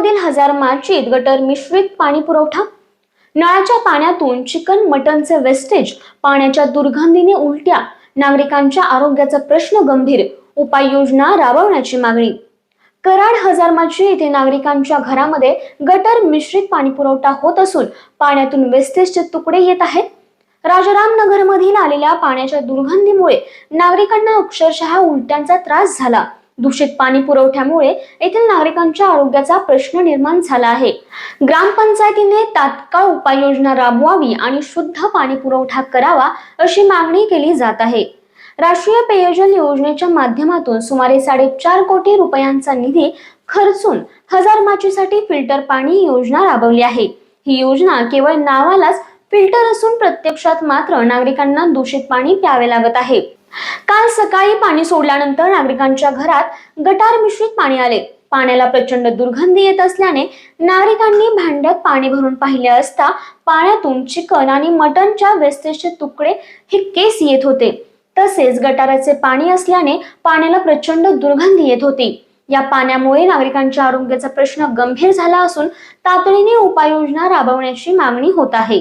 कराडमधील हजार मार्चित गटर मिश्रित पाणी पुरवठा? नळाच्या पाण्यातून चिकन मटनचे वेस्टेज पाण्याच्या दुर्गंधीने उलट्या नागरिकांच्या आरोग्याचा प्रश्न गंभीर उपाययोजना राबवण्याची मागणी. कराड हजारमाची येथे नागरिकांच्या घरामध्ये गटर मिश्रित पाणी पुरवठा होत असून पाण्यातून वेस्टेजचे तुकडे येत आहेत. राजारामनगर मधील आलेल्या पाण्याच्या दुर्गंधीमुळे नागरिकांना अक्षरशः उलट्यांचा त्रास झाला. दूषित पाणी पुरवठ्यामुळे येथील नागरिकांच्या आरोग्याचा प्रश्न निर्माण झाला आहे. ग्रामपंचायतीने तात्काळ उपाययोजना राबवावी आणि शुद्ध पाणी पुरवठा करावा अशी मागणी केली जात आहे. राष्ट्रीय पेयजल योजनेच्या माध्यमातून सुमारे साडेचार कोटी रुपयांचा निधी खर्चून हजार माचीसाठी फिल्टर पाणी योजना राबवली आहे. ही योजना केवळ नावालाच फिल्टर असून प्रत्यक्षात मात्र नागरिकांना दूषित पाणी प्यावे लागत आहे. काल सकाळी पाणी सोडल्यानंतर नागरिकांच्या घरात गटार मिश्रित पाणी आले. पाण्याला प्रचंड दुर्गंधी येत असल्याने नागरिकांनी भांड्यात पाणी भरून पाहिले असता पाण्यातून चिकन आणि मटनच्या वेस्टेजचे तुकडे हे केस येत होते. तसेच गटाराचे पाणी असल्याने पाण्याला प्रचंड दुर्गंधी येत होती. या पाण्यामुळे नागरिकांच्या आरोग्याचा प्रश्न गंभीर झाला असून तातडीने उपाययोजना राबवण्याची मागणी होत आहे.